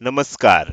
नमस्कार.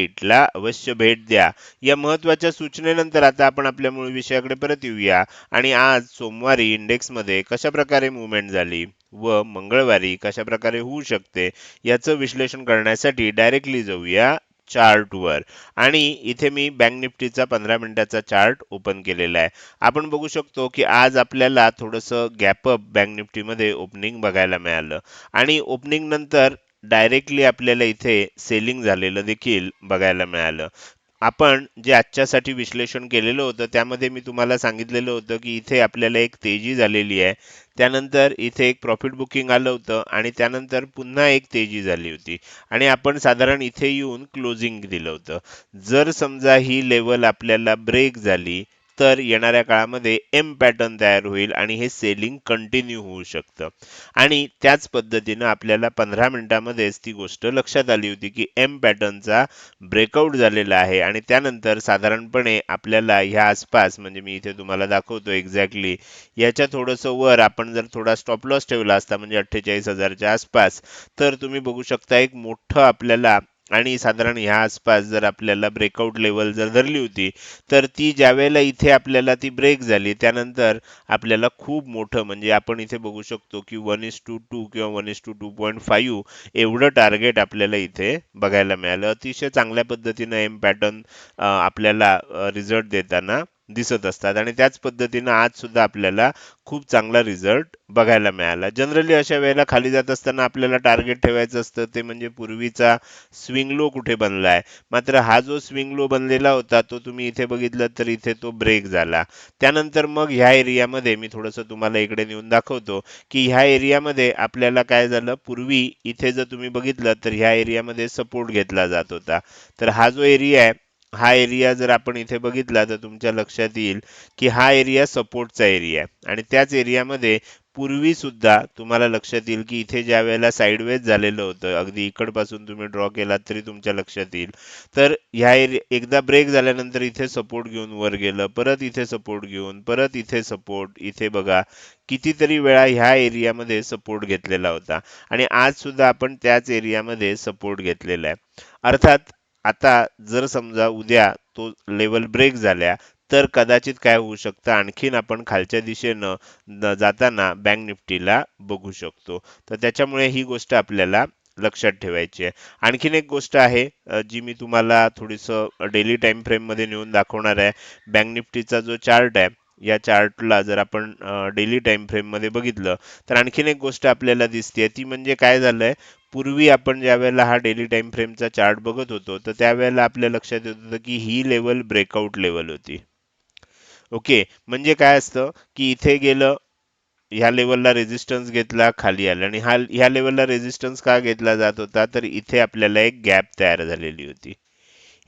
वेबसाईटला अवश्य भेट द्या. या महत्त्वाच्या सूचनेनंतर आता आपण आपल्या मूळ विषयाकडे परत येऊया. आणि आज सोमवारी इंडेक्समध्ये कशा प्रकारे मुवमेंट झाली व मंगळवारी कशा प्रकारे होऊ शकते याचं विश्लेषण करण्यासाठी डायरेक्टली जाऊया चार्टवर. आणि इथे मी बँक निफ्टीचा पंधरा मिनिटाचा चार्ट ओपन केलेला आहे. आपण बघू शकतो की आज आपल्याला थोडंसं गॅपअप बँक निफ्टीमध्ये ओपनिंग बघायला मिळालं. आणि ओपनिंग नंतर डायरेक्टली आपल्याला इथे सेलिंग झालेलं देखील बघायला मिळालं. आपण जे आजच्यासाठी विश्लेषण केलेलं होतं त्यामध्ये मी तुम्हाला सांगितलेलं होतं की इथे आपल्याला एक तेजी झालेली आहे. त्यानंतर इथे एक प्रॉफिट बुकिंग आलं होतं आणि त्यानंतर पुन्हा एक तेजी झाली होती. आणि आपण साधारण इथे येऊन क्लोजिंग दिलं होतं. जर समजा ही लेवल आपल्याला ब्रेक झाली तर येणाऱ्या काळामध्ये एम पॅटर्न तयार होईल आणि हे सेलिंग कंटिन्यू होऊ शकतं. आणि त्याच पद्धतीनं आपल्याला पंधरा मिनिटामध्येच ती गोष्ट लक्षात आली होती की एम पॅटर्नचा ब्रेकआउट झालेला आहे आणि त्यानंतर साधारणपणे आपल्याला ह्या आसपास म्हणजे मी इथे तुम्हाला दाखवतो एक्झॅक्टली याच्या थोडंसं वर आपण जर थोडा स्टॉप लॉस ठेवला असता म्हणजे अठ्ठेचाळीस हजारच्या आसपास तर तुम्ही बघू शकता एक मोठं आपल्याला आणि साधारण ह्या आसपास जर आपल्याला ब्रेकआउट लेवल जर धरली होती तर ती ज्यावेळेला इथे आपल्याला ती ब्रेक झाली त्यानंतर आपल्याला खूप मोठं म्हणजे आपण इथे बघू शकतो की वन इस टू टू किंवा one is to two point five एवढं टार्गेट आपल्याला इथे बघायला मिळालं. अतिशय चांगल्या पद्धतीनं एम पॅटर्न आपल्याला रिझल्ट देताना दिसत असतात. आणि त्याच पद्धतीनं आज सुद्धा आपल्याला खूप चांगला रिझल्ट बघायला मिळाला. जनरली अशा वेळेला खाली जात असताना आपल्याला टार्गेट ठेवायचं असतं. ते म्हणजे पूर्वीचा स्विंग लो कुठे आहे मात्र हा जो स्विंग लो बनलेला होता तो तुम्ही इथे बघितलं तर इथे तो ब्रेक झाला. त्यानंतर मग ह्या एरियामध्ये मी थोडंसं तुम्हाला इकडे नेऊन दाखवतो की ह्या एरियामध्ये आपल्याला काय झालं? पूर्वी इथे जर तुम्ही बघितलं तर ह्या एरियामध्ये सपोर्ट घेतला जात होता. तर हा जो एरिया आहे हा एरिया जर आपण इथे बघितला तर तुमच्या लक्षात येईल की हा एरिया सपोर्टचा एरिया आहे. आणि त्याच एरियामध्ये पूर्वी सुद्धा तुम्हाला लक्षात येईल की इथे ज्या वेळेला साईडवेज झालेलं होतं अगदी इकडपासून तुम्ही ड्रॉ केला तरी तुमच्या लक्षात येईल. तर ह्या एरिया एकदा ब्रेक झाल्यानंतर इथे सपोर्ट घेऊन वर गेलं परत इथे सपोर्ट घेऊन परत इथे सपोर्ट इथे बघा कितीतरी वेळा ह्या एरियामध्ये सपोर्ट घेतलेला होता. आणि आज सुद्धा आपण त्याच एरियामध्ये सपोर्ट घेतलेला आहे. अर्थात आता जर समजा उद्या तो लेवल ब्रेक झाल्या तर कदाचित काय होऊ शकतं? आणखीन आपण खालच्या दिशेनं जाताना बँक निफ्टीला बघू शकतो. तर त्याच्यामुळे ही गोष्ट आपल्याला लक्षात ठेवायची आहे. आणखीन एक गोष्ट आहे जी मी तुम्हाला थोडीसं डेली टाइम फ्रेममध्ये नेऊन दाखवणार आहे. बँक निफ्टीचा जो चार्ट आहे या चार्टला जर आपण डेली टाइम फ्रेममध्ये बघितलं तर आणखीन एक गोष्ट आपल्याला दिसते ती म्हणजे काय झालंय? पूर्वी आपण ज्यावेळेला हा डेली टाइम फ्रेमचा चार्ट बघत होतो तर त्यावेळेला आपल्या लक्षात येत होतं की ही लेवल ब्रेकआउट लेवल होती. ओके म्हणजे काय असतं की इथे गेलं ह्या लेवलला रेजिस्टन्स घेतला खाली आला. आणि हा ह्या लेवलला रेजिस्टन्स का घेतला जात होता? तर इथे आपल्याला एक गॅप तयार झालेली होती.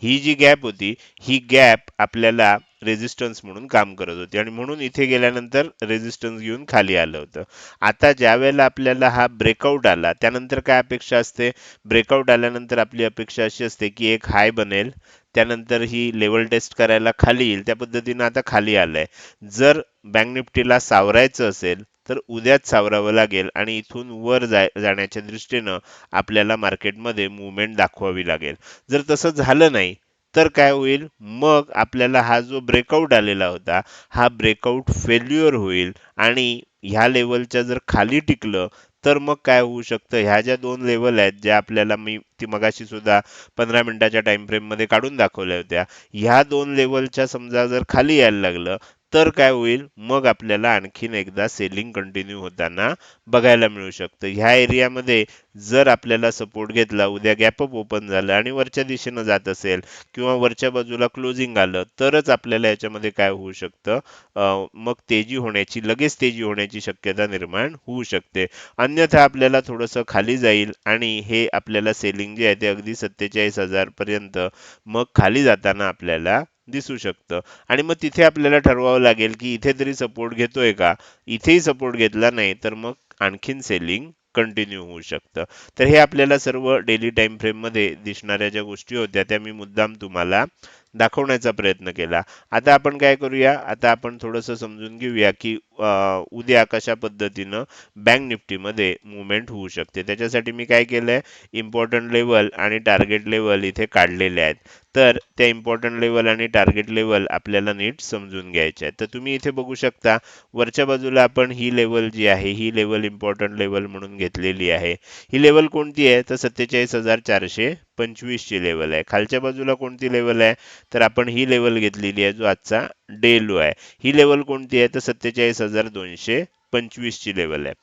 ही जी गॅप होती ही गॅप आपल्याला रेजिस्टन्स म्हणून काम करत होती. आणि म्हणून इथे गेल्यानंतर रेजिस्टन्स घेऊन खाली आलं होतं. आता ज्या वेळेला आपल्याला हा ब्रेकआउट आला त्यानंतर काय अपेक्षा असते? ब्रेकआउट आल्यानंतर आपली अपेक्षा अशी असते की एक हाय बनेल त्यानंतर ही लेवल टेस्ट करायला खाली येईल. त्या पद्धतीनं आता खाली आलंय. जर बँक निफ्टीला सावरायचं असेल तर उद्याच सावरावं लागेल आणि इथून वर जाण्याच्या दृष्टीनं आपल्याला मार्केटमध्ये मुवमेंट दाखवावी लागेल. जर तसं झालं नाही तर काय होईल? मग आपल्याला हा जो ब्रेकआउट आलेला होता हा ब्रेकआउट फेल्युअर होईल आणि ह्या लेवलच्या जर खाली टिकलं तर मग काय होऊ शकतं? ह्या ज्या दोन लेवल आहेत ज्या आपल्याला मी ती मगाशी सुद्धा पंधरा मिनिटाच्या टाइम फ्रेममध्ये काढून दाखवल्या होत्या ह्या दोन लेवलच्या समजा जर खाली यायला लागलं तर काय होईल? मग आपल्याला आणखीन एकदा सेलिंग कंटिन्यू होताना बघायला मिळू शकतं. ह्या एरियामध्ये जर आपल्याला सपोर्ट घेतला उद्या गॅपअप ओपन झालं आणि वरच्या दिशेनं जात असेल किंवा वरच्या बाजूला क्लोजिंग आलं तरच आपल्याला याच्यामध्ये काय होऊ शकतं? मग तेजी होण्याची लगेच तेजी होण्याची शक्यता निर्माण होऊ शकते. अन्यथा आपल्याला थोडंसं खाली जाईल आणि हे आपल्याला सेलिंग जे आहे ते अगदी सत्तेचाळीस हजारपर्यंत मग खाली जाताना आपल्याला दिसू शकतं. आणि मग तिथे आपल्याला ठरवावं लागेल की इथे तरी सपोर्ट घेतोय का? इथेही सपोर्ट घेतला नाही तर मग आणखीन सेलिंग कंटिन्यू होऊ शकतं. तर हे आपल्याला सर्व डेली टाइम फ्रेममध्ये दिसणाऱ्या ज्या गोष्टी होत्या त्या मी मुद्दाम तुम्हाला दाखवण्याचा प्रयत्न केला. आता आपण काय करूया? आता आपण थोडंसं समजून घेऊया की उद्या कशा पद्धतीनं बँक निफ्टीमध्ये मुवमेंट होऊ शकते. त्याच्यासाठी मी काय केलंय? इम्पॉर्टंट लेवल आणि टार्गेट लेवल इथे काढलेले आहेत. तर त्या इम्पॉर्टंट लेवल आणि टार्गेट लेवल आपल्याला नीट समजून घ्यायचे आहेत. तर तुम्ही इथे बघू शकता वरच्या बाजूला आपण ही लेवल जी आहे ही लेवल इम्पॉर्टंट लेवल म्हणून घेतलेली आहे. ही लेवल कोणती आहे? तर सत्तेचाळीस हजार चारशे पंचवीसची लेवल आहे. खालच्या बाजूला कोणती लेवल आहे? तर आपण ही लेवल घेतलेली आहे जो आजचा डे लो आहे. ही लेवल कोणती आहे? तर सत्तेचाळीस हजार दोनशे पंचवीसची लेवल आहे.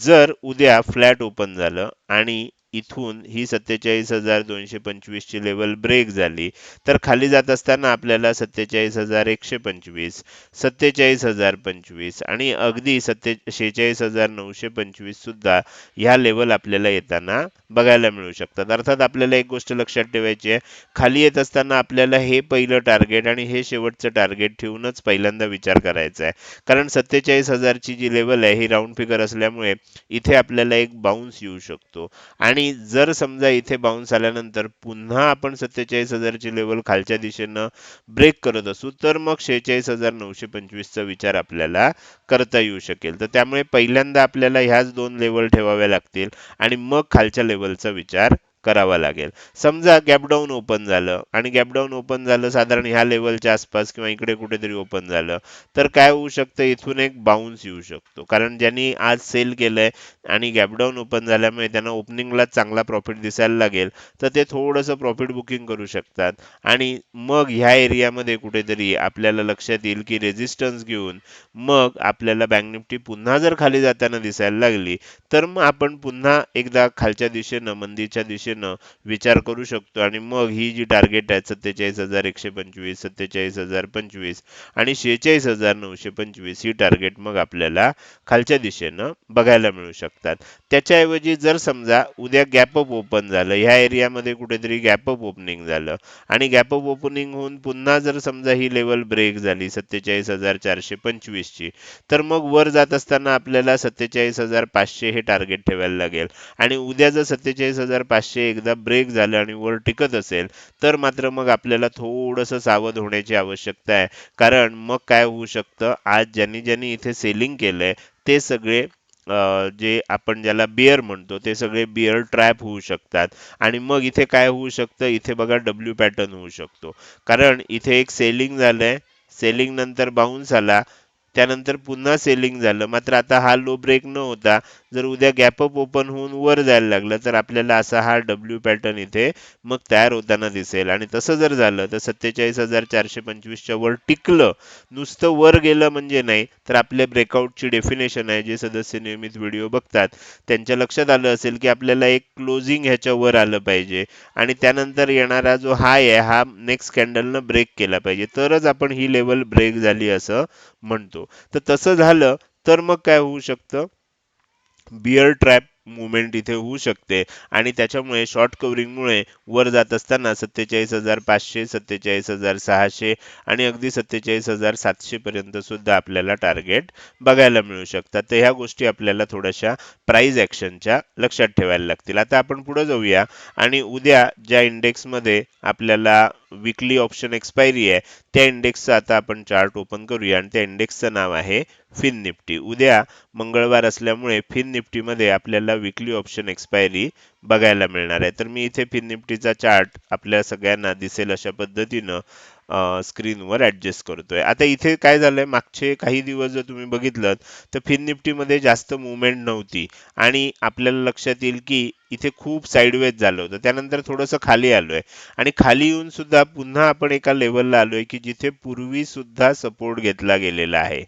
जर उद्या फ्लॅट ओपन झालं आणि इथून ही सत्तेचाळीस हजार दोनशे पंचवीस ची लेवल ब्रेक झाली. तर खाली जात असताना आपल्याला सत्तेचाळीस हजार एकशे पंचवीस सत्तेचाळीस हजार पंचवीस आणि अगदी सत्ते शेहेचाळीस हजार नऊशे पंचवीस सुद्धा ह्या लेवल आपल्याला येताना बघायला मिळू शकतात. अर्थात आपल्याला एक गोष्ट लक्षात ठेवायची आहे खाली येत असताना आपल्याला हे पहिलं टार्गेट आणि हे शेवटचं टार्गेट ठेवूनच पहिल्यांदा विचार करायचा आहे. कारण सत्तेचाळीस हजारची जी लेवल आहे ही राऊंड फिगर असल्यामुळे इथे आपल्याला एक बाउन्स येऊ शकतो. आणि जर समजा इथे बाउन्स आल्यानंतर पुन्हा आपण सत्तेचाळीस हजारची लेवल खालच्या दिशेनं ब्रेक करत असू तर मग शेहेचाळीस हजार नऊशे पंचवीसचा विचार आपल्याला करता येऊ शकेल. तर त्यामुळे पहिल्यांदा आपल्याला ह्याच दोन लेवल ठेवाव्या लागतील आणि मग खालच्या लेवल लेवलचा विचार करावा लागेल. समजा गॅपडाऊन ओपन झालं आणि गॅपडाऊन ओपन झालं साधारण ह्या लेवलच्या आसपास किंवा इकडे कुठेतरी ओपन झालं तर काय होऊ शकतं? इथून एक बाउन्स येऊ शकतो. कारण ज्यांनी आज सेल केलंय आणि गॅपडाऊन ओपन झाल्यामुळे त्यांना ओपनिंगला चांगला प्रॉफिट दिसायला लागेल तर ते थोडंसं प्रॉफिट बुकिंग करू शकतात. आणि मग ह्या एरियामध्ये कुठेतरी आपल्याला लक्षात येईल की रेजिस्टन्स घेऊन मग आपल्याला बँक निफ्टी पुन्हा जर खाली जाताना दिसायला लागली तर मग आपण पुन्हा एकदा खालच्या दिशेनं मंदीच्या दिशेनं विचार करू शकतो. आणि मग ही जी टार्गेट आहेत सत्तेचाळीस हजार एकशे पंचवीस सत्तेचाळीस हजार पंचवीस आणि शेहेचाळीस हजार नऊशे पंचवीस ही टार्गेट मग आपल्याला खालच्या दिशेनं बघायला मिळू शकतात. त्याच्याऐवजी जर समजा उद्या गॅप अप ओपन झालं ह्या एरियामध्ये कुठेतरी गॅप अप ओपनिंग झालं आणि गॅप अप ओपनिंग होऊन पुन्हा जर समजा ही लेवल ब्रेक झाली सत्तेचाळीस हजार चारशे पंचवीस ची तर मग वर जात असताना आपल्याला सत्तेचाळीस हजार पाचशे हे टार्गेट ठेवायला लागेल. आणि उद्या जर सत्तेचाळीस हजार पाचशे एकदा ब्रेक झालं आणि वर टिकत असेल तर मात्र मग आपल्याला थोडंसं सावध होण्याची आवश्यकता आहे. कारण मग काय होऊ शकतं आज ज्यांनी ज्यांनी इथे सेलिंग केलंय ते सगळे जे आपण ज्याला बिअर म्हणतो ते सगळे बिअर ट्रॅप होऊ शकतात. आणि मग इथे काय होऊ शकतं इथे बघा डब्ल्यू पॅटर्न होऊ शकतो. कारण इथे एक सेलिंग झालंय सेलिंग नंतर बाउन्स आला त्यानंतर पुन्हा सेलिंग झालं. मात्र आता हा लो ब्रेक न होता जर उद्या गॅपअप ओपन होऊन वर जायला लागलं तर आपल्याला असा हा डब्ल्यू पॅटर्न इथे मग तयार होताना दिसेल. आणि तसं जर झालं तर सत्तेचाळीस हजार चारशे पंचवीसच्या वर टिकलं नुसतं वर गेलं म्हणजे नाही तर आपल्या ब्रेकआउटची डेफिनेशन आहे जे सदस्य नियमित व्हिडिओ बघतात. त्यांच्या लक्षात आलं असेल की आपल्याला एक क्लोजिंग ह्याच्या वर आलं पाहिजे. आणि त्यानंतर येणारा जो हाय आहे हा नेक्स्ट कॅन्डलनं ब्रेक केला पाहिजे. तरच आपण ही लेवल ब्रेक झाली असं म्हणतो. तर तसं झालं तर मग काय होऊ शकतं? बिअर ट्रॅप मुवमेंट इथे होऊ शकते. आणि त्याच्यामुळे शॉर्ट कव्हरिंगमुळे वर जात असताना सत्तेचाळीस हजार पाचशे सत्तेचाळीस हजार सहाशे आणि अगदी सत्तेचाळीस हजार सातशेपर्यंत सुद्धा आपल्याला टार्गेट बघायला मिळू शकतात. तर ह्या गोष्टी आपल्याला थोड्याशा प्राईज ॲक्शनच्या लक्षात ठेवायला लागतील. आता आपण पुढे जाऊया आणि उद्या ज्या इंडेक्समध्ये आपल्याला विकली ऑप्शन एक्सपायरी आहे. त्या इंडेक्सचा आता आपण चार्ट ओपन करूया आणि त्या इंडेक्सचं नाव आहे फिन निफ्टी उद्या मंगळवार असल्यामुळे फिन निफ्टीमध्ये आपल्याला विकली ऑप्शन एक्सपायरी बघायला मिळणार आहे. तर मी इथे फिन निफ्टीचा चार्ट आपल्या सगळ्यांना दिसेल अशा पद्धतीनं. स्क्रीनवर ॲडजस्ट करतोय. आता इथे काय झालंय मागचे काही दिवस जर तुम्ही बघितलं तर फिन निफ्टीमध्ये जास्त मुवमेंट नव्हती. आणि आपल्याला लक्षात येईल की इथे खूप साईडवेज झालं होतं. त्यानंतर थोडंसं खाली आलोय. आणि खाली येऊन सुद्धा पुन्हा आपण एका लेवलला आलोय की जिथे पूर्वी सुद्धा सपोर्ट घेतला गेलेला आहे.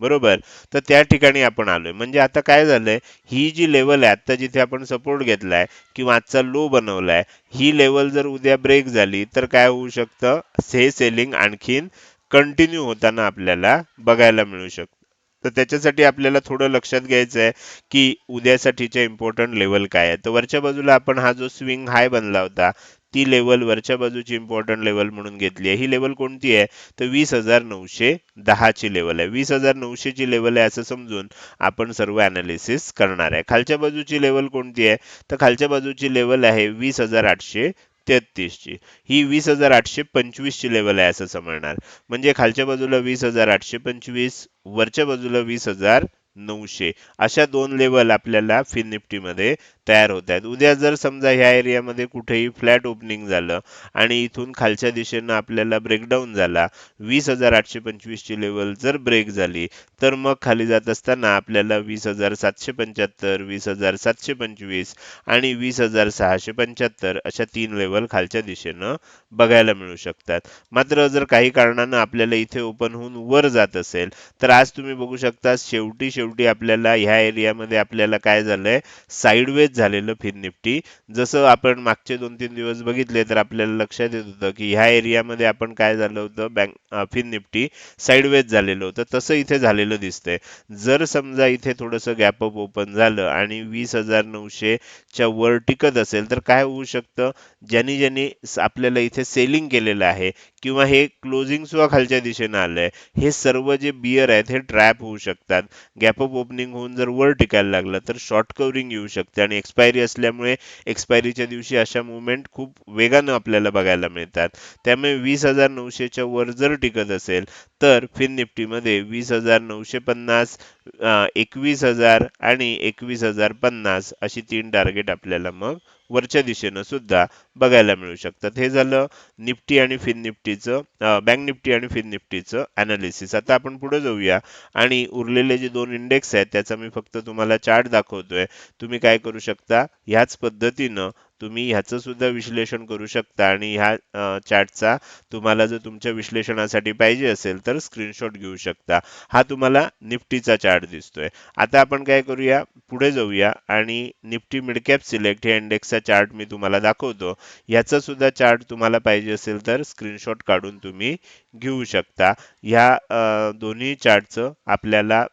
बरोबर? तर त्या ठिकाणी आपण आलोय. म्हणजे आता काय झालंय? ही जी लेवल आहे आता जिथे आपण सपोर्ट घेतलाय किंवा आजचा लो बनवलाय ही लेवल जर उद्या ब्रेक झाली तर काय होऊ शकतं? हे सेलिंग आणखीन कंटिन्यू होताना आपल्याला बघायला मिळू शकतं. तर त्याच्यासाठी आपल्याला थोडं लक्षात घ्यायचं आहे की उद्यासाठीच्या इम्पॉर्टंट लेवल काय आहे. तर वरच्या बाजूला आपण हा जो स्विंग हाय बनला होता ती लेवल वरच्या बाजूची इम्पॉर्टंट लेवल म्हणून घेतली आहे. ही लेवल कोणती आहे? तर वीस हजार नऊशे दहाची लेवल आहे. वीस हजार नऊशेची लेवल आहे असं समजून आपण सर्व अनालिसिस करणार आहे. खालच्या बाजूची लेवल कोणती आहे? तर खालच्या बाजूची लेवल आहे वीस हजार आठशे तेहतीसची. ही वीस हजार आठशे पंचवीसची लेवल आहे असं समजणार. म्हणजे खालच्या बाजूला वीस हजार आठशे पंचवीस वरच्या बाजूला वीस हजार नऊशे. अशा दोन लेवल आपल्याला फिन निफ्टीमध्ये तयार होत आहेत. उद्या जर समजा ह्या एरियामध्ये कुठेही फ्लॅट ओपनिंग झालं आणि इथून खालच्या दिशेनं आपल्याला ब्रेकडाऊन झाला वीस हजार आठशे पंचवीसची लेवल जर ब्रेक झाली तर मग खाली जात असताना आपल्याला वीस हजार सातशे पंच्याहत्तर वीस हजार सातशे पंचवीस आणि वीस हजार सहाशे पंच्याहत्तर अशा तीन लेवल खालच्या दिशेनं बघायला मिळू शकतात. मात्र जर काही कारणानं आपल्याला इथे ओपन होऊन वर जात असेल तर आज तुम्ही बघू शकता शेवटी शेवटी आपल्याला ह्या एरियामध्ये आपल्याला काय झालंय? साईडवेज झालेलं फिन निफ्टी जसं आपण मागचे दोन तीन दिवस बघितले तर आपल्याला लक्षात येत होतं की ह्या एरियामध्ये आपण काय झालं होतं? बँक फिन निफ्टी साईडवेज झालेलं होतं. तसं इथे झालेलं दिसतंय. जर समजा इथे थोडंसं गॅप अप ओपन झालं आणि वीस हजार नऊशे च्या वर टिकत असेल तर काय होऊ शकतं? ज्यांनी ज्यांनी आपल्याला इथे सेलिंग केलेलं आहे किंवा हे क्लोजिंग सुद्धा खालच्या दिशेनं आलंय. हे सर्व जे बियर आहेत हे ट्रॅप होऊ शकतात. गॅप अप ओपनिंग होऊन जर वर टिकायला लागलं तर शॉर्ट कव्हरिंग येऊ शकते. आणि एक्सपायरी असल्यामुळे एक्सपायरीच्या दिवशी अशा मुवमेंट खूप वेगानं आपल्याला बघायला मिळतात. त्यामुळे वीस हजार नऊशेच्या वर जर टिकत असेल तर फिन निफ्टीमध्ये वीस हजार नऊशे पन्नास एकवीस हजार आणि एकवीस हजार पन्नास अशी तीन टार्गेट आपल्याला मग वरच्या दिशेनं सुद्धा बघायला मिळू शकतात. हे झालं निफ्टी आणि फिन निफ्टीचं बँक निफ्टी आणि फिन निफ्टीचं अनालिसिस आता आपण पुढे जाऊया आणि उरलेले जे दोन इंडेक्स आहेत त्याचा मी फक्त तुम्हाला चार्ट दाखवतोय. तुम्ही काय करू शकता? ह्याच पद्धतीनं तुम्ही ह्याचं सुद्धा विश्लेषण करू शकता आणि ह्या चार्टचा तुम्हाला जर तुमच्या विश्लेषणासाठी पाहिजे असेल तर स्क्रीनशॉट घेऊ शकता. हा तुम्हाला निफ्टीचा चार्ट दिसतोय. आता आपण काय करूया? पुढे जाऊया आणि निफ्टी मिडकॅप सिलेक्ट हे इंडेक्सचा चार्ट मी तुम्हाला दाखवतो. ह्याचा सुद्धा चार्ट तुम्हाला पाहिजे असेल तर स्क्रीनशॉट काढून तुम्ही घेऊ शकता. ह्या दोन्ही चार्टचं आपल्याला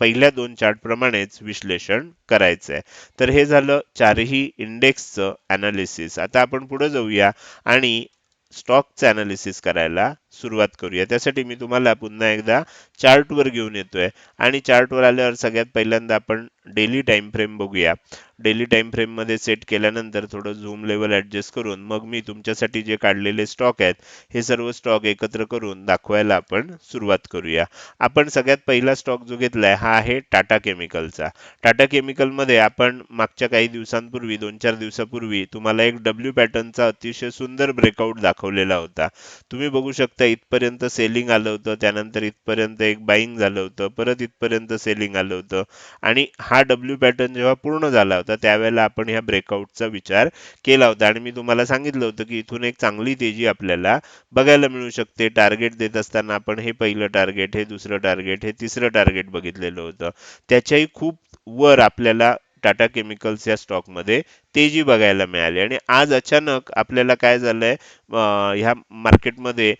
पहिल्या दोन चार्ट प्रमाणेच विश्लेषण करायचं आहे तर हे झालं चारही इंडेक्सचं अनालिसिस आता आपण पुढे जाऊया आणि स्टॉकचं अनालिसिस करायला सुरुवात करूया. त्यासाठी मी तुम्हाला पुन्हा एकदा चार्टवर घेऊन येतोय. आणि चार्टवर आल्यावर सगळ्यात पहिल्यांदा आपण डेली टाइम फ्रेम बघूया. डेली टाइम फ्रेममध्ये सेट केल्यानंतर थोडं झूम लेवल ऍडजस्ट करून मग मी तुमच्यासाठी जे काढलेले स्टॉक आहेत हे सर्व स्टॉक एकत्र करून दाखवायला आपण सुरुवात करूया. आपण सगळ्यात पहिला स्टॉक जो घेतलाय हा आहे टाटा केमिकलचा. टाटा केमिकलमध्ये आपण मागच्या काही दिवसांपूर्वी दोन चार दिवसापूर्वी तुम्हाला एक डब्ल्यू पॅटर्नचा अतिशय सुंदर ब्रेकआउट दाखवलेला होता. तुम्ही बघू शकता इथपर्यंत सेलिंग आलं होतं त्यानंतर इथपर्यंत एक बाईंग झालं होतं परत इथपर्यंत सेलिंग आलं होतं. आणि हा डब्ल्यू पॅटर्न जेव्हा पूर्ण झाला होता त्यावेळेला आपण ह्या ब्रेकआउटचा विचार केला होता. आणि मी तुम्हाला सांगितलं होतं की इथून एक चांगली तेजी आपल्याला बघायला मिळू शकते. टार्गेट देत असताना आपण हे पहिलं टार्गेट हे दुसरं टार्गेट हे तिसरं टार्गेट बघितलेलं होतं. त्याच्याही खूप वर आपल्याला टाटा केमिकल्स या स्टॉकमध्ये तेजी बघायला मिळाली. आणि आज अचानक आपल्याला काय झालंय ह्या मार्केटमध्ये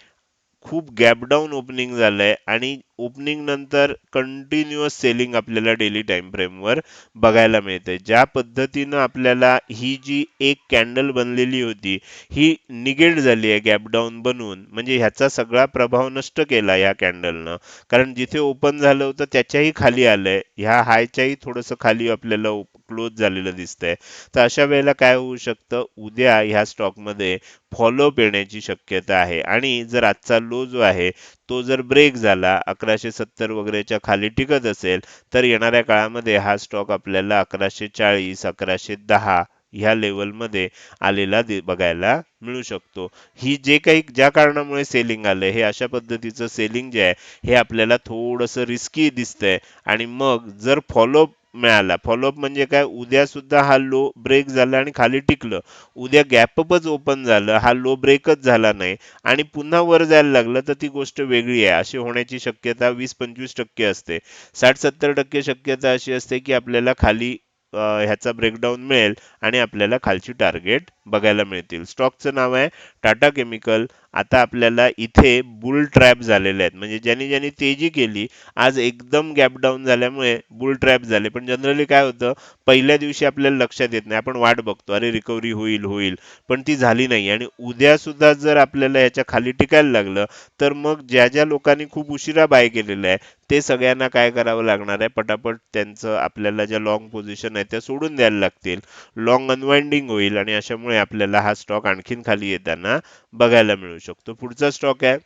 खूप गॅप डाऊन ओपनिंग झालंय आणि ओपनिंग नंतर कंटिन्युअस सेलिंग आपल्याला डेली टाइम फ्रेमवर बघायला मिळते. ज्या पद्धतीनं आपल्याला ही जी एक कॅन्डल बनलेली होती ही निगेट झाली आहे गॅप डाऊन बनवून. म्हणजे ह्याचा सगळा प्रभाव नष्ट केला या कॅन्डलनं कारण जिथे ओपन झालं होतं त्याच्याही खाली आलंय. ह्या हायच्याही थोडंसं खाली आपल्याला क्लोज झालेलं दिसतंय. तर अशा वेळेला काय होऊ शकतं? उद्या ह्या स्टॉकमध्ये फॉलोअप येण्याची शक्यता आहे. आणि जर आजचा लो जो आहे तो जर ब्रेक झाला अकराशे सत्तर वगैरेच्या खाली टिकत असेल तर येणाऱ्या काळामध्ये हा स्टॉक आपल्याला अकराशे चाळीस अकराशे दहा ह्या लेवलमध्ये आलेला दि- बघायला मिळू शकतो. ही जे काही ज्या कारणामुळे सेलिंग आलंय हे अशा पद्धतीचं सेलिंग जे आहे हे आपल्याला थोडंसं रिस्की दिसतंय. आणि मग जर फॉलोअप मिळाला. फॉलोअप म्हणजे काय? उद्या सुद्धा हा लो ब्रेक झाला आणि खाली टिकलं. उद्या गॅपअपच ओपन झालं. हा लो ब्रेकच झाला नाही. आणि पुन्हा वर जायला लागलं तर ती गोष्ट वेगळी आहे. अशी होण्याची शक्यता वीस पंचवीस टक्के असते. साठ सत्तर टक्के शक्यता अशी असते की आपल्याला खाली ह्याचा ब्रेकडाऊन मिळेल आणि आपल्याला खालची टार्गेट बघायला मिळतील. स्टॉकचं नाव आहे टाटा केमिकल आता आपल्याला इथे बुल ट्रॅप झालेले आहेत. म्हणजे ज्यांनी ज्यांनी तेजी केली आज एकदम गॅप डाऊन झाल्यामुळे बुल ट्रॅप झाले. पण जनरली काय होतं पहिल्या दिवशी आपल्याला लक्षात येत नाही. आपण वाट बघतो. अरे रिकव्हरी होईल होईल. पण ती झाली नाही. आणि उद्या सुद्धा जर आपल्याला याच्या खाली टिकायला लागलं तर मग ज्या ज्या लोकांनी खूप उशिरा बाय केलेलं आहे ते सगळ्यांना काय करावं लागणार आहे? पटापट त्यांचं आपल्याला ज्या लॉंग पोझिशन आहे त्या सोडून द्यायला लागतील. लॉंग अनवाइंडिंग होईल आणि अशामुळे आपल्याला हा स्टॉक आणखीन खाली येताना बघायला मिळू शकतो. पुढचा स्टॉक आहे.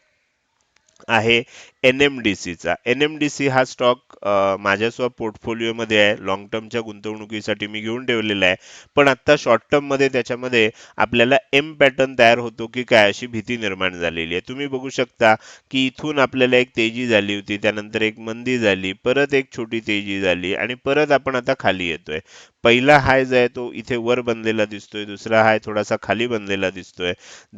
आहे एन एम डी सीचा एन एम डी सी हा स्टॉक माझ्या स्व पोर्टफोलिओमध्ये आहे. लॉंग टर्मच्या गुंतवणुकीसाठी मी घेऊन ठेवलेला आहे. पण आता शॉर्ट टर्ममध्ये त्याच्यामध्ये आपल्याला एम पॅटर्न तयार होतो की काय अशी भीती निर्माण झालेली आहे. तुम्ही बघू शकता की इथून आपल्याला एक तेजी झाली होती त्यानंतर एक मंदी झाली परत एक छोटी तेजी झाली आणि परत आपण आता खाली येतोय. पहिला हाय जो आहे तो इथे वर बनलेला दिसतोय दुसरा हाय थोडासा खाली बनलेला दिसतोय.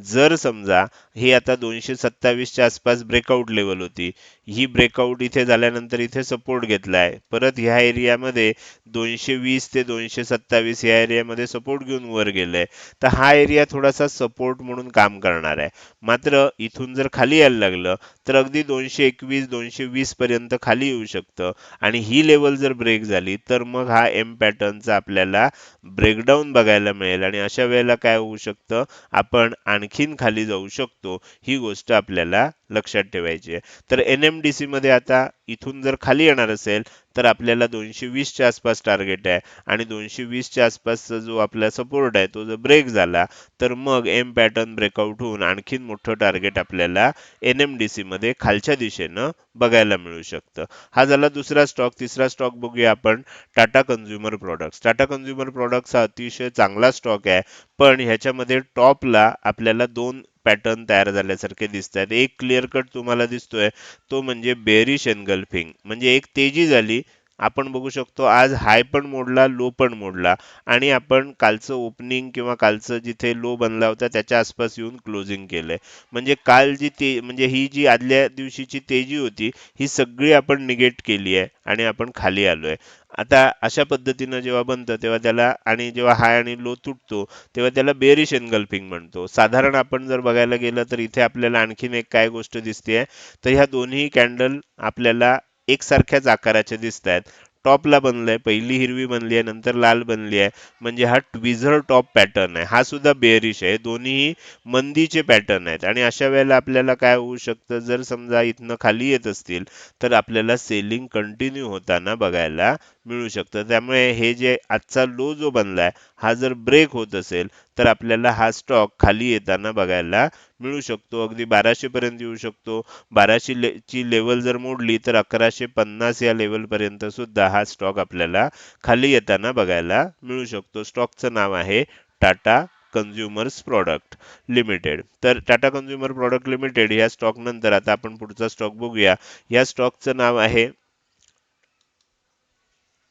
जर समजा हे आता दोनशे सत्तावीसच्या आसपास ब्रेक ब्रेकआउट लेवल होती. ही ब्रेकआउट इथे झाल्यानंतर इथे सपोर्ट घेतलाय. परत ह्या एरियामध्ये दोनशे वीस ते दोनशे सत्तावीस या एरियामध्ये सपोर्ट घेऊन वर गेलंय. तर हा एरिया थोडासा सपोर्ट म्हणून काम करणार आहे. मात्र इथून जर खाली यायला लागलं तर अगदी दोनशे एकवीस दोनशे वीस पर्यंत खाली येऊ शकतं. आणि ही लेवल जर ब्रेक झाली तर मग हा एम पॅटर्नचा आपल्याला ब्रेकडाऊन बघायला मिळेल. आणि अशा वेळेला काय होऊ शकतं आपण आणखीन खाली जाऊ शकतो. ही गोष्ट आपल्याला लक्षात ठेवायची आहे. तर एन एम डी मध्ये आता इथून जर खाली येणार असेल तर आपल्याला दोनशे वीसच्या आसपास टार्गेट आहे. आणि दोनशे वीसच्या आसपासचा जो आपला सपोर्ट आहे तो जर ब्रेक झाला तर मग एम पॅटर्न ब्रेकआउट होऊन आणखीन मोठं टार्गेट आपल्याला एन एम डी सी मध्ये खालच्या दिशेनं बघायला मिळू शकतं. हा झाला दुसरा स्टॉक तिसरा स्टॉक बघूया आपण Tata consumer products Tata consumer products हा अतिशय चांगला स्टॉक आहे. पण ह्याच्यामध्ये टॉपला आपल्याला दोन पॅटर्न तयार झाल्यासारखे दिसत आहेत एक क्लिअर कट तुम्हाला दिसतोय. तो म्हणजे बेरिश एनगल्फिंग म्हणजे एक तेजी झाली आपण बघू शकतो आज हाय पण मोडला लो पण मोडला. आणि आपण कालचं ओपनिंग किंवा कालचं जिथे लो बनला होता त्याच्या आसपास येऊन क्लोजिंग केलंय. म्हणजे काल जी ते म्हणजे ही जी आदल्या दिवशीची तेजी होती ही सगळी आपण निगेट केली आहे आणि आपण खाली आलोय. आता अशा पद्धतीनं जेव्हा बनतं तेव्हा त्याला आणि जेव्हा हाय आणि लो तुटतो तेव्हा त्याला बेरिश एनगल्फिंग म्हणतो. साधारण आपण जर बघायला गेलं तर इथे आपल्याला आणखीन एक काय गोष्ट दिसते तर ह्या दोन्ही कॅन्डल आपल्याला एकसारख्याच आकाराचे दिसत आहेत टॉपला बनलंय पहिली हिरवी बनली आहे नंतर लाल बनली आहे. म्हणजे हा ट्विझर टॉप पॅटर्न आहे. हा सुद्धा बेअरिश आहे. दोन्ही मंदीचे पॅटर्न आहेत. आणि अशा वेळेला आपल्याला काय होऊ शकतं? जर समजा इथनं खाली येत असतील तर आपल्याला सेलिंग कंटिन्यू होताना बघायला मिळू शकतं. त्यामुळे हे जे आजचा लो जो बनलाय हा जर ब्रेक होत असेल तर आपल्याला हा स्टॉक खाली येताना बघायला मिळू शकतो. अगदी बाराशेपर्यंत येऊ शकतो. बाराशे ले ची लेवल जर मोडली तर अकराशे पन्नास या लेवलपर्यंत सुद्धा हा स्टॉक आपल्याला खाली येताना बघायला मिळू शकतो. स्टॉकचं नाव आहे टाटा कन्झ्युमर्स प्रॉडक्ट लिमिटेड. तर टाटा कन्झ्युमर प्रॉडक्ट लिमिटेड या स्टॉक नंतर आता आपण पुढचा स्टॉक बघूया. या स्टॉकचं नाव आहे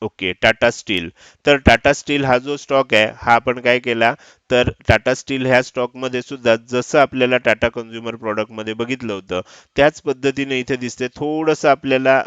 ओके टाटा स्टील. तर टाटा स्टील हा जो स्टॉक आहे हा आपण काय केला? तर टाटा स्टील ह्या स्टॉकमध्ये सुद्धा जसं आपल्याला टाटा कन्झ्युमर प्रॉडक्टमध्ये बघितलं होतं त्याच पद्धतीने इथे दिसते थोडंसं आपल्याला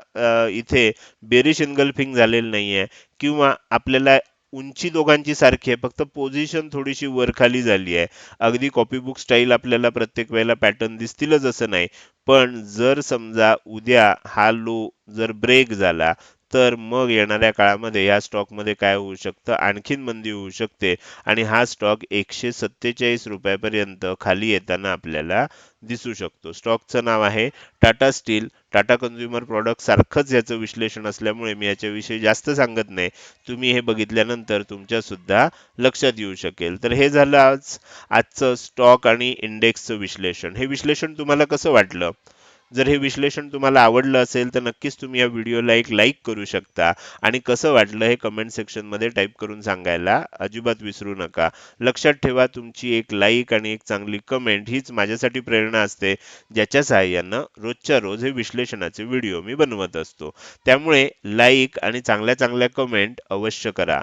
इथे बेरिश एनगल्फिंग झालेलं नाहीये. किंवा आपल्याला उंची दोघांची सारखी आहे फक्त पोझिशन थोडीशी वरखाली झाली आहे. अगदी कॉपी बुक स्टाईल आपल्याला प्रत्येक वेळेला पॅटर्न दिसतीलच असं नाही. पण जर समजा उद्या हा लो जर ब्रेक झाला तर मग येणाऱ्या काळामध्ये या स्टॉकमध्ये काय होऊ शकतं? आणखीन मंदी होऊ शकते. आणि हा स्टॉक एकशे सत्तेचाळीस रुपयापर्यंत खाली येताना आपल्याला दिसू शकतो. स्टॉकचं नाव आहे Tata steel. Tata consumer product सारखंच याचं विश्लेषण असल्यामुळे मी याच्याविषयी जास्त सांगत नाही. तुम्ही हे बघितल्यानंतर तुमच्या सुद्धा लक्षात येऊ शकेल. तर हे झालं आज आजचं स्टॉक आणि इंडेक्सचं विश्लेषण. हे विश्लेषण तुम्हाला कसं वाटलं? जर हे विश्लेषण तुम्हाला आवडलं असेल तर नक्कीच तुम्ही या व्हिडिओला एक लाईक करू शकता. आणि कसं वाटलं हे कमेंट सेक्शनमध्ये टाईप करून सांगायला अजिबात विसरू नका. लक्षात ठेवा तुमची एक लाईक आणि एक चांगली कमेंट हीच माझ्यासाठी प्रेरणा असते ज्याच्या सहाय्यानं रोजच्या रोज हे विश्लेषणाचे व्हिडिओ मी बनवत असतो. त्यामुळे लाईक आणि चांगल्या चांगल्या कमेंट अवश्य करा.